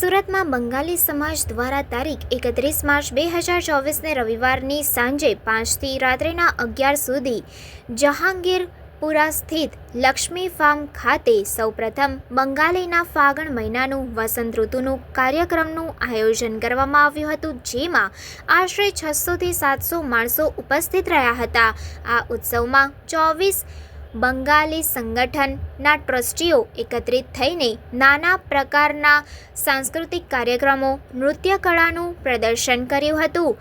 સુરતમાં બંગાળી સમાજ દ્વારા તારીખ એકત્રીસ માર્ચ બે હજાર ચોવીસને રવિવારની સાંજે પાંચથી રાત્રિના અગિયાર સુધી જહાંગીરપુરા સ્થિત લક્ષ્મી ફાર્મ ખાતે સૌપ્રથમ બંગાળીના ફાગણ મહિનાનું વસંત ઋતુનું કાર્યક્રમનું આયોજન કરવામાં આવ્યું હતું, જેમાં આશરે છસોથી સાતસો માણસો ઉપસ્થિત રહ્યા હતા. આ ઉત્સવમાં ચોવીસ બંગાળી સંગઠનના ટ્રસ્ટીઓ એકત્રિત થઈને નાના પ્રકારના સાંસ્કૃતિક કાર્યક્રમો નૃત્ય કળાનું પ્રદર્શન કર્યું હતું.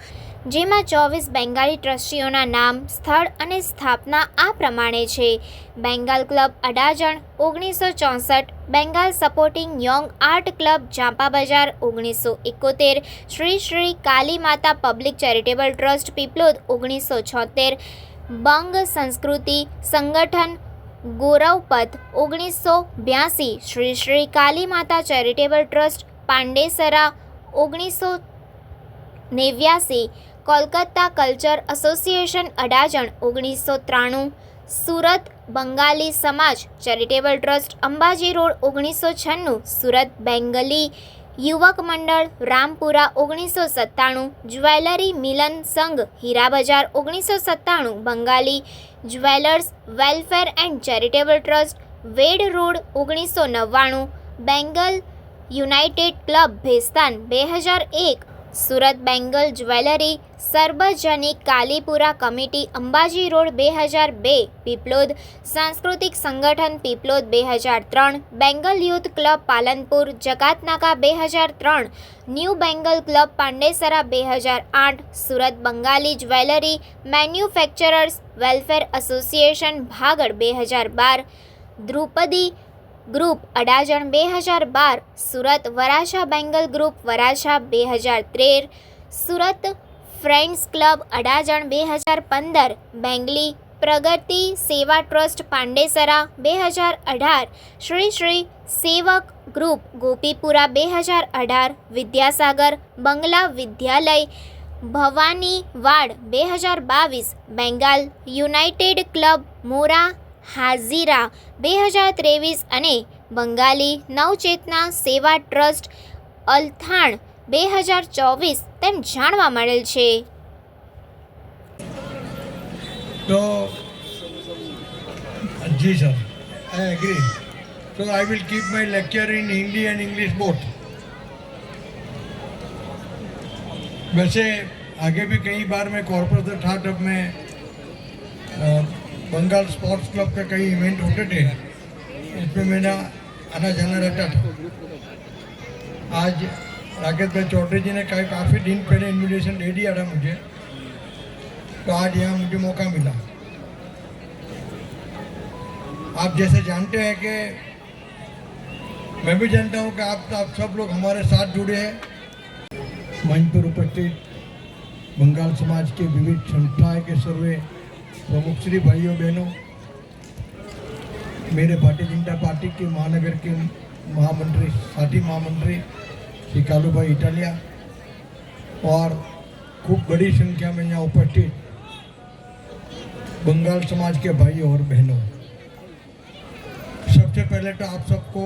જેમાં ચોવીસ બેંગાલી ટ્રસ્ટીઓના નામ, સ્થળ અને સ્થાપના આ પ્રમાણે છે. બેંગાલ ક્લબ અડાજણ, ઓગણીસો ચોસઠ Bengal supporting young art club, Jampa Bazaar, ઓગણીસો એકોતેર, શ્રી શ્રી કાલી માતા પબ્લિક ચેરિટેબલ ટ્રસ્ટ, પીપલોદ, ઓગણીસો છોતેર બંગ સંસ્કૃતિ સંગઠન ગૌરવપથ ઓગણીસો બ્યાસી શ્રી શ્રી કાલી માતા ચેરિટેબલ ટ્રસ્ટ પાંડેસરા ઓગણીસો નેવ્યાસી કોલકાતા કલ્ચર એસોસિએશન અડાજણ ઓગણીસો ત્રાણું સુરત બંગાળી સમાજ ચેરિટેબલ ટ્રસ્ટ અંબાજી રોડ ઓગણીસો છન્નું સુરત બેંગલી યુવક મંડળ રામપુરા ઓગણીસો સત્તાણું, જ્વેલરી મિલન સંઘ, હીરા બજાર ઓગણીસો સત્તાણું Bengali jewellers welfare and charitable trust, Ved road ઓગણીસો નવ્વાણું, બેંગલ યુનાઇટેડ ક્લબ ભેસ્તાન બે હજાર એક સુરત બેંગલ જ્વેલરી સર્વજનિક કાલીપુરા કમિટી અંબાજી રોડ બે હજાર બે પીપલોદ સાંસ્કૃતિક સંગઠન પીપલોદ બે હજાર ત્રણ bangle youth club Palanpur Jakatnaka બે હજાર ત્રણ ન્યૂ બેંગલ ક્લબ પાંડેસરા બે હજાર આઠ Surat Bengali jewellery manufacturers welfare association Bhagal બે હજાર બાર દ્રુપદી ગ્રુપ અડાજણ બે હજાર બાર સુરત વરાછા બેંગલ ગ્રુપ વરાછા બે હજાર તેર સુરત ફ્રેન્ડ્સ ક્લબ અડાજણ બે હજાર પંદર બેંગલી પ્રગતિ સેવા ટ્રસ્ટ પાંડેસરા બે હજાર અઢાર શ્રી શ્રી સેવક ગ્રુપ ગોપીપુરા બે હજાર અઢાર વિદ્યાસાગર બંગલા વિદ્યાલય ભવાનીવાડ બે હજાર બાવીસ બેંગાલ યુનાઇટેડ ક્લબ મોરા હાઝીરા બે હજાર ત્રેવીસ અને બંગાળી નવચેતના સેવા ટ્રસ્ટ અલથાણ બે હજાર ચોવીસ તેમ જાણવા મળેલ છે So, ji sir, I agree. So I will keep my lecture in Hindi and English both. वैसे आगे भी कई बार मैं कॉर्पोरेट स्टार्टअप में अ, बंगाल स्पोर्ट्स क्लब का कई इवेंट होते थे, उसमें मेरा आना जाना रहता था। आज राकेश भाई चौधरी जी ने कहा, काफ़ी दिन पहले इन्विटेशन दे दिया था मुझे तो आज यहाँ मुझे मौका मिला। आप जैसे जानते हैं कि मैं भी जानता हूँ कि आप तो आप सब लोग हमारे साथ जुड़े हैं। मंच पर उपस्थित बंगाल समाज के विविध संस्थाएँ के सर्वे प्रमुख श्री भाइयों, बहनों, मेरे भारतीय जनता पार्टी के महानगर के महामंत्री, साथी महामंत्री, श्री कालू भाई इटालिया, और खूब बड़ी संख्या में यहाँ उपस्थित बंगाल समाज के भाइयों और बहनों। सबसे पहले तो आप सबको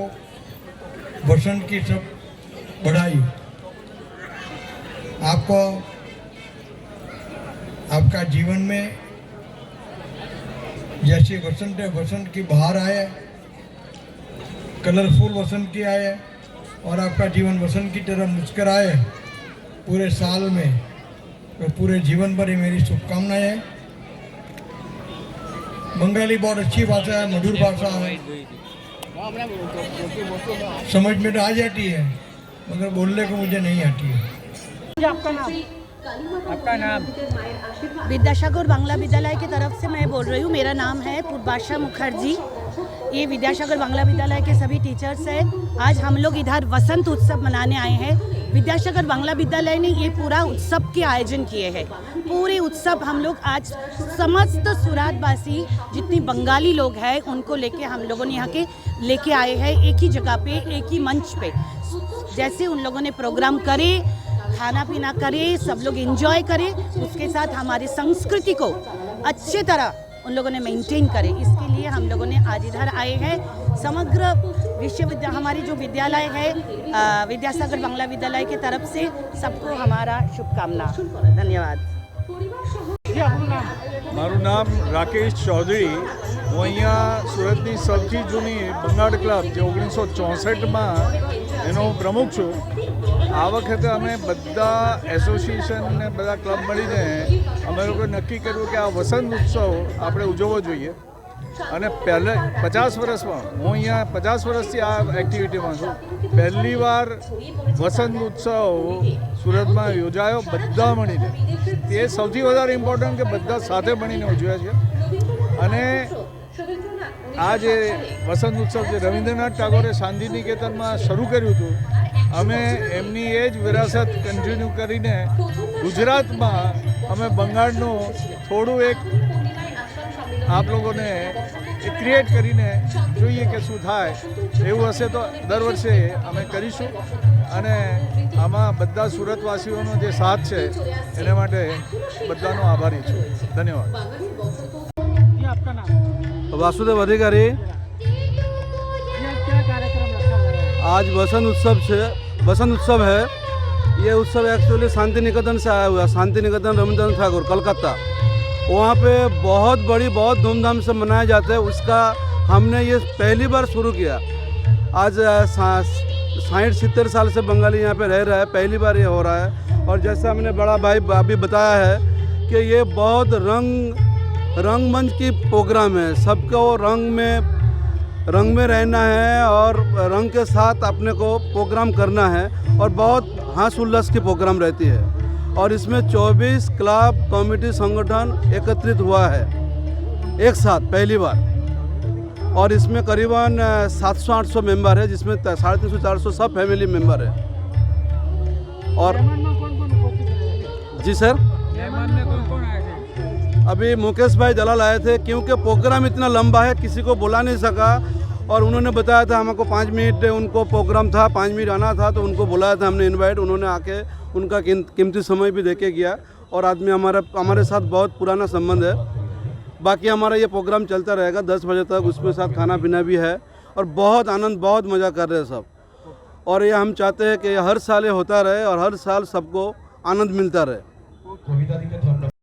वसंत की सब बढ़ाई आपको आपका जीवन में जैसे वसंत है, वसंत की बहार आए कलरफुल वसंत की आए और आपका जीवन वसंत की तरह मुस्कराए पूरे साल में तो पूरे जीवन भर ही मेरी शुभकामनाएँ हैं। बंगाली बहुत अच्छी भाषा है, मधुर भाषा है। समझ में तो आ जाती है, मगर बोलने को मुझे नहीं आती है। आपका नाम? आपका नाम? विद्यासागर बांग्ला विद्यालय की तरफ़ से मैं बोल रही हूँ, मेरा नाम है पूर्वाशा मुखर्जी। ये विद्यासागर बांग्ला विद्यालय के सभी टीचर्स हैं। आज हम लोग इधर वसंत उत्सव मनाने आए हैं। विद्यासागर बांग्ला विद्यालय ने ये पूरा उत्सव के आयोजन किए हैं। पूरे उत्सव हम लोग आज समस्त सुरातवासी, जितनी बंगाली लोग हैं, उनको लेके हम लोगों ने यहाँ के लेके आए हैं। एक ही जगह पे, एक ही मंच पे। जैसे उन लोगों ने प्रोग्राम करे खाना पीना करें, सब लोग इंजॉय करें, उसके साथ हमारी संस्कृति को अच्छे तरह उन लोगों ने मेंटेन करें। इसके लिए हम लोगों ने आज इधर आए हैं। समग्र विश्वविद्या, हमारी जो विद्यालय है विद्यासागर बांग्ला विद्यालय के तरफ़ से सबको हमारा शुभकामना। धन्यवाद। मारू नाम राकेश चौधरी। હું અહીંયા સુરતની સૌથી જૂની બંગાળ ક્લબ જે ઓગણીસો ચોસઠમાં એનો પ્રમુખ છું, આ વખતે અમે બધા એસોસિએશન ને બધા ક્લબ મળીને અમે લોકોએ નક્કી કર્યું કે આ વસંત ઉત્સવ આપણે ઉજવવો જોઈએ. અને પહેલે પચાસ વર્ષમાં, હું અહીંયા પચાસ વર્ષથી આ એક્ટિવિટીમાં છું. પહેલી વાર વસંત ઉત્સવ સુરતમાં યોજાયો, બધા મળીને. તે સૌથી વધારે ઇમ્પોર્ટન્ટ કે બધા સાથે મળીને ઉજવ્યા છે. અને આ જે વસંત ઉત્સવ જે રવિન્દ્રનાથ ટાગોરે શાંતિ નિકેતનમાં શરૂ કર્યું હતું, અમે એમની એ જ વિરાસત કન્ટિન્યુ કરીને ગુજરાતમાં અમે બંગાળનું થોડું એક આપ લોકોને ક્રિએટ કરીને જોઈએ કે શું થાય, એવું હશે તો દર વર્ષે અમે કરીશું. અને આમાં બધા સુરતવાસીઓનો જે સાથ છે, એને માટે બધાનો આભારી છું. ધન્યવાદ. આપના નામ? वासुदेव अधिकारी। आज वसंत उत्सव से, वसंत उत्सव है। ये उत्सव एक्चुअली शांति निकेतन से आया हुआ शांति निकेतन रविंद्रनाथ ठाकुर, कलकत्ता। वहाँ पे बहुत बड़ी, बहुत धूमधाम से मनाया जाता है। उसका हमने ये पहली बार शुरू किया। आज साठ सितर साल से बंगाली यहाँ पे रह रहा है। पहली बार ये हो रहा है। और जैसे हमने बड़ा भाई अभी बताया है कि ये बहुत रंग रंगमंच की प्रोग्राम है। सबको रंग में रंग में रहना है और रंग के साथ अपने को प्रोग्राम करना है और बहुत हंस उल्लास की प्रोग्राम रहती है। और इसमें 24 क्लब कमेटी संगठन एकत्रित हुआ है। एक साथ पहली बार। और इसमें करीबन 700-800 मेंबर है जिसमें साढ़े तीन सौ चार सौ सब फैमिली मेंबर है। और जी सर? अभी मुकेश भाई दलाल आए थे क्योंकि प्रोग्राम इतना लंबा है, किसी को बुला नहीं सका और उन्होंने बताया था हमको पाँच मिनट उनको प्रोग्राम था, पाँच मिनट आना था तो उनको बुलाया था हमने इनवाइट उन्होंने आके उनका कीमती समय भी देके गया और आदमी हमारा, हमारे साथ बहुत पुराना संबंध है। बाकी हमारा ये प्रोग्राम चलता रहेगा, दस बजे तक उसमें साथ खाना पीना भी है और बहुत आनंद, बहुत मज़ा कर रहे हैं सब। और ये हम चाहते हैं कि हर साल ये होता रहे और हर साल सबको आनंद मिलता रहे।